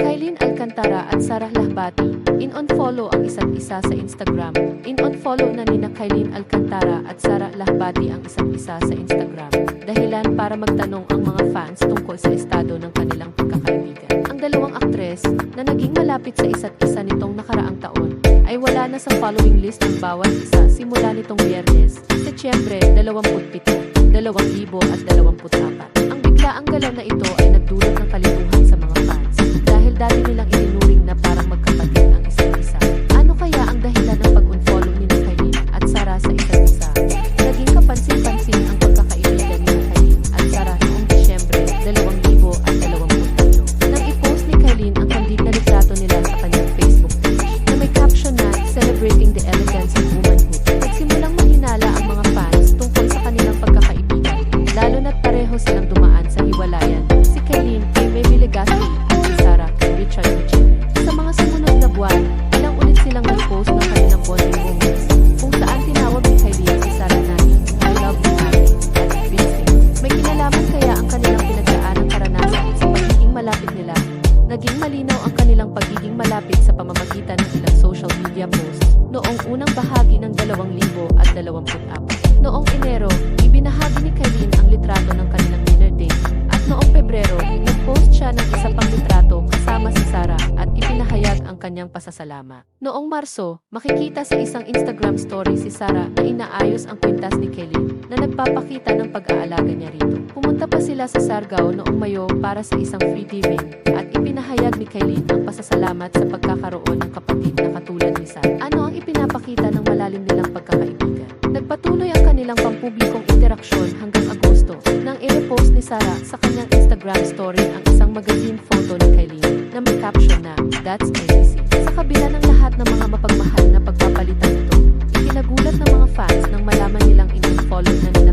Kylene Alcantara at Sarah Lahbati, in-unfollow ang isa't isa sa Instagram. In-unfollow na nina Kylene Alcantara at Sarah Lahbati ang isa't isa sa Instagram. Dahilan para magtanong ang mga fans tungkol sa estado ng kanilang pagkakaibigan. Ang dalawang aktres na naging malapit sa isa't isa nitong nakaraang taon ay wala na sa following list ng bawat isa simula nitong biyernes, Setyembre 27, 2024. Ang biglaang galaw na ito ay nagdulot ng kalituhan sa dati nilang Naging malinaw ang kanilang pagiging malapit sa pamamagitan ng ilang social media posts noong unang bahagi ng 2024. Noong Enero, ibinahagi ni Kylene ang litrato ng kanilang dinner date at noong Pebrero, nag-post siya ng isa pang litrato kasama si Sarah at ipinahayag ang kanyang pasasalama. Noong Marso, makikita sa isang Instagram story si Sarah na inaayos ang kwintas ni Kylene na nagpapakita ng pag-aalaga niya rito. Pumunta pa sila sa Sargao noong Mayo para sa isang free diving at ipinahayag ni Kylene ang pasasalamat sa pagkakaroon ng kapatid na katulad ni Sarah. Ano ang ipinapakita ng malalim nilang pagkakaibigan? Nagpatuloy ang kanilang pampublikong interaksyon hanggang Agosto nang i-repost ni Sarah sa kanyang Instagram story ang isang magazine photo ni Kylene na may caption na That's NBC. Sa kabila ng lahat ng mga mapagmahal na pagpapalitan ito, ikinagulat ng mga fans nang malaman nilang in-follow na nila